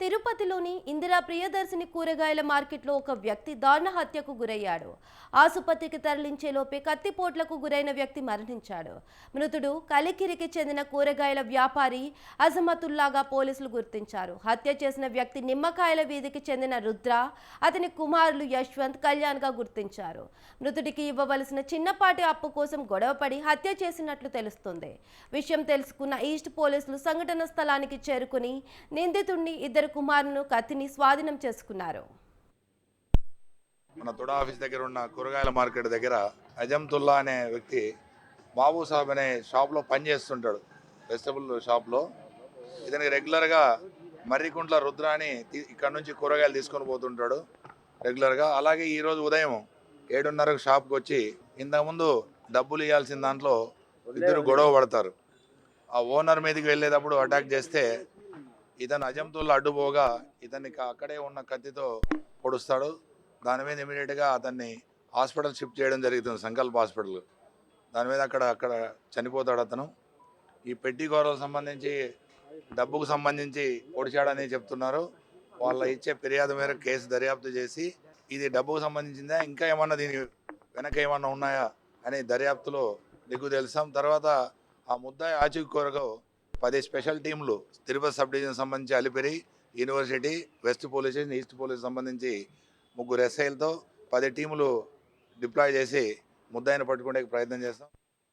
తిరుపతిలోని ఇందిరా ప్రియదర్శిని కూరగాయల మార్కెట్లో ఒక వ్యక్తి దారుణ హత్యకు గురయ్యాడు. ఆసుపత్రికి తరలించే లోపే కత్తిపోట్లకు గురైన వ్యక్తి మరణించాడు. మృతుడు కలికిరికి చెందిన కూరగాయల వ్యాపారి అజమతుల్లాగా పోలీసులు గుర్తించారు. హత్య చేసిన వ్యక్తి నిమ్మకాయల వీధికి చెందిన రుద్ర అతని కుమారులు యశ్వంత్ కళ్యాణ్గా గుర్తించారు. మృతుడికి ఇవ్వవలసిన చిన్నపాటి అప్పు కోసం గొడవపడి హత్య చేసినట్లు తెలుస్తుంది. విషయం తెలుసుకున్న ఈస్ట్ పోలీసులు సంఘటన స్థలానికి చేరుకుని నిందితుడిని ఇద్దరు కుమారును కత్తిని స్వాధీనం చేసుకున్నారు. మన తుడా ఆఫీస్ దగ్గర ఉన్న కూరగాయల మార్కెట్ దగ్గర అజంతుల్లా అనే వ్యక్తి బాబు సాబ్ అనే షాప్లో పనిచేస్తుంటాడు వెజిటబుల్ షాప్లో. ఇతనికి రెగ్యులర్గా మర్రికుంట్ల రుద్ర అని ఇక్కడ నుంచి కూరగాయలు తీసుకొని పోతుంటాడు రెగ్యులర్గా. అలాగే ఈరోజు ఉదయం ఏడున్నరకు షాప్కి వచ్చి ఇంతకుముందు డబ్బులు ఇవ్వాల్సిన దాంట్లో ఇద్దరు గొడవ పడతారు. ఆ ఓనర్ మీదకి వెళ్ళేటప్పుడు అటాక్ చేస్తే ఇతను అజంతుల్లా అడ్డుపోగా ఇతన్ని అక్కడే ఉన్న కత్తితో పొడుస్తాడు. దాని మీద ఇమీడియట్గా అతన్ని హాస్పిటల్ షిఫ్ట్ చేయడం జరుగుతుంది సంకల్ప హాస్పిటల్. దాని మీద అక్కడ అక్కడ చనిపోతాడు అతను. ఈ పెట్టి గౌరవకు సంబంధించి డబ్బుకు సంబంధించి పొడిచాడని చెప్తున్నారు. వాళ్ళ ఇచ్చే ఫిర్యాదు మేరకు కేసు దర్యాప్తు చేసి ఇది డబ్బుకు సంబంధించిందా ఇంకా ఏమన్నా దీని వెనక ఏమన్నా ఉన్నాయా అని దర్యాప్తులో దిగ్గు తెలుసాం తర్వాత ఆ ముద్దాయి ఆచూకీ కొరకు పది స్పెషల్ టీంలు తిరుపతి సబ్ డివిజన్ సంబంధించి Alipiri university west police station east police సంబంధించి ముగ్గురు ఎస్ఐలతో పది టీములు డిప్లాయ్ చేసి ముద్దాయిన పట్టుకునే ప్రయత్నం చేస్తాం.